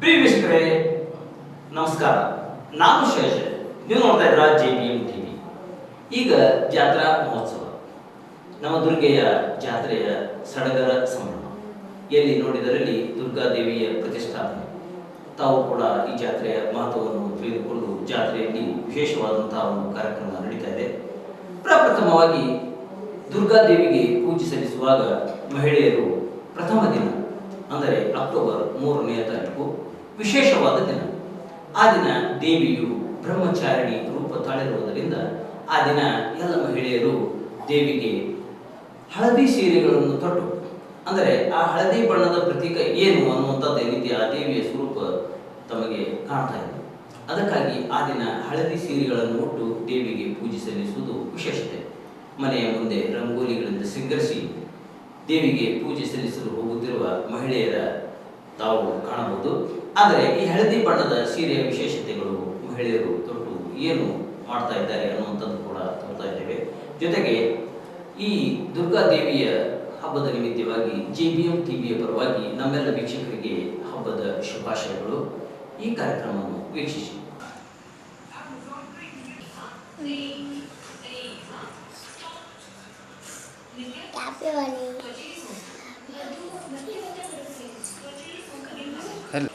ಪ್ರಿಯ ವೀಕ್ಷಕರೇ, ನಮಸ್ಕಾರ. ನಾನು ಶೇಷ. ನೀವು ನೋಡ್ತಾ ಇದ್ರ ಜೆ ಬಿ ಎಂ ಟಿವಿ. ಈಗ ಜಾತ್ರಾ ಮಹೋತ್ಸವ. ನಮ್ಮ ದುರ್ಗೆಯ ಜಾತ್ರೆಯ ಸಡಗರ ಸಂಭ್ರಮ. ಎಲ್ಲಿ ನೋಡಿದರಲ್ಲಿ ದುರ್ಗಾದೇವಿಯ ಪ್ರತಿಷ್ಠಾಪನೆ. ತಾವು ಕೂಡ ಈ ಜಾತ್ರೆಯ ಮಹತ್ವವನ್ನು ತಿಳಿದುಕೊಂಡು ಜಾತ್ರೆಯಲ್ಲಿ ವಿಶೇಷವಾದಂತಹ ಒಂದು ಕಾರ್ಯಕ್ರಮ ನಡೀತಾ ಇದೆ. ಪ್ರಪ್ರಥಮವಾಗಿ ದುರ್ಗಾದೇವಿಗೆ ಪೂಜೆ ಸಲ್ಲಿಸುವಾಗ ಮಹಿಳೆಯರು ಪ್ರಥಮ ದಿನ, ಅಂದರೆ ಅಕ್ಟೋಬರ್ ಮೂರನೆಯ ತಾರೀಕು ವಿಶೇಷವಾದ ದಿನ. ಆ ದಿನ ದೇವಿಯು ಬ್ರಹ್ಮಚಾರಿಣಿ ರೂಪ ತಾಳಿರುವುದರಿಂದ ಆ ದಿನ ಎಲ್ಲ ಮಹಿಳೆಯರು ದೇವಿಗೆ ಹಳದಿ ಸೀರೆಗಳನ್ನು ತೊಟ್ಟು. ಅಂದರೆ ಆ ಹಳದಿ ಬಣ್ಣದ ಪ್ರತೀಕ ಏನು ಅನ್ನುವಂಥದ್ದು ರೀತಿ ಆ ದೇವಿಯ ಸ್ವರೂಪ ತಮಗೆ ಕಾಣ್ತಾ ಇದೆ. ಅದಕ್ಕಾಗಿ ಆ ದಿನ ಹಳದಿ ಸೀರೆಗಳನ್ನು ಉಟ್ಟು ದೇವಿಗೆ ಪೂಜೆ ಸಲ್ಲಿಸುವುದು ವಿಶೇಷತೆ. ಮನೆಯ ಮುಂದೆ ರಂಗೋಲಿಗಳಿಂದ ಸಿಂಗರಿಸಿ ದೇವಿಗೆ ಪೂಜೆ ಸಲ್ಲಿಸಲು ಹೋಗುತ್ತಿರುವ ಮಹಿಳೆಯರ ತಾವು ಕಾಣಬಹುದು. ಆದರೆ ಈ ಹಳದಿ ಬಣ್ಣದ ಸೀರೆಯ ವಿಶೇಷತೆಗಳು ಮಹಿಳೆಯರು ತೊಟ್ಟು ಏನು ಮಾಡ್ತಾ ಇದ್ದಾರೆ ಅನ್ನುವಂಥದ್ದು ಕೂಡ ತೋರ್ತಾ ಇದ್ದೇವೆ. ಜೊತೆಗೆ ಈ ದುರ್ಗಾ ದೇವಿಯ ಹಬ್ಬದ ನಿಮಿತ್ತವಾಗಿ ಜೆ ಬಿ ಎಂ ಟಿವಿಯ ಪರವಾಗಿ ನಮ್ಮೆಲ್ಲ ವೀಕ್ಷಕರಿಗೆ ಹಬ್ಬದ ಶುಭಾಶಯಗಳು. ಈ ಕಾರ್ಯಕ್ರಮವನ್ನು ವೀಕ್ಷಿಸಿ. هل